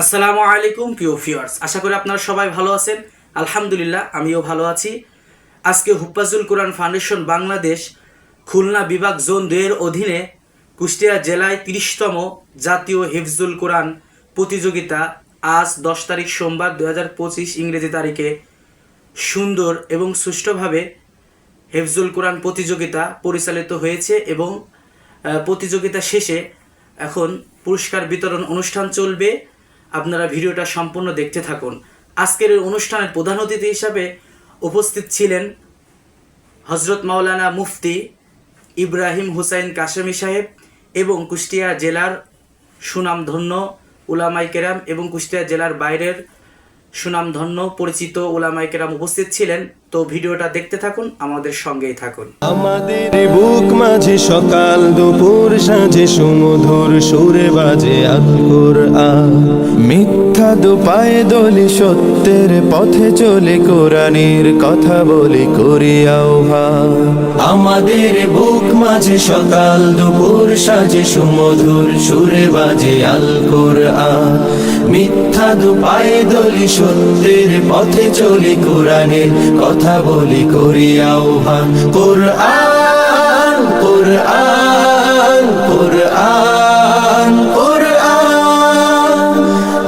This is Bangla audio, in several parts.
আসসালামু আলাইকুম, প্রিয় ভিউয়ার্স আশা করি আপনারা সবাই ভালো আছেন। আলহামদুলিল্লাহ, আমিও ভালো আছি। আজকে হুপ্পাজুল কোরআন ফাউন্ডেশন বাংলাদেশ খুলনা বিভাগ জোন দুয়ের অধীনে কুষ্টিয়া জেলায় তিরিশতম জাতীয় হিফজুল কোরআন প্রতিযোগিতা আজ দশ তারিখ সোমবার দু হাজার পঁচিশ ইংরেজি তারিখে সুন্দর এবং সুষ্ঠুভাবে হেফজুল কোরআন প্রতিযোগিতা পরিচালিত হয়েছে এবং প্রতিযোগিতা শেষে এখন পুরস্কার বিতরণ অনুষ্ঠান চলবে। আপনারা ভিডিওটা সম্পূর্ণ দেখতে থাকুন। আজকের অনুষ্ঠানের প্রধান অতিথি হিসাবে উপস্থিত ছিলেন হজরত মাওলানা মুফতি ইব্রাহিম হুসাইন কাশেমি সাহেব এবং কুষ্টিয়া জেলার সুনামধন্য উলামাই কেরাম এবং কুষ্টিয়া জেলার বাইরের সুনামধন্য পরিচিত উলামাই কেরাম উপস্থিত ছিলেন। তো ভিডিওটা দেখতে থাকুন, আমাদের সঙ্গেই থাকুন। আমাদের বুক মাঝে সকাল, দুপুর সাঁঝে সুমধুর সুরে বাজে আকুর আ মিথ্যা দুপায়ে দলি সত্যের পথে চলে কোরআনের কথা বলি করি আহ্বান। আমাদের বুক মাঝে সকাল, দুপুর সাজে সুমধুর সুরে বাজে আল কোরআন মিথ্যা দু পায়ে দলি সত্যের পথে চলে কোরআনের কথা বলি করি আহ্বান। কোরআন কোরআন।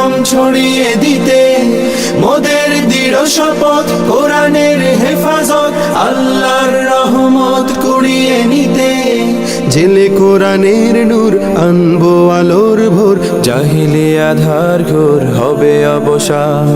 পয়গাম ছড়িয়ে দিতে। মোদের দৃঢ় শপথ, কোরআনের হেফাজত, আল্লাহর রহমত কুড়িয়ে নিতে। জেলে কোরআনের নূর, আনব আলোর ভোর, জাহিলে আধার ঘোর হবে অবসান।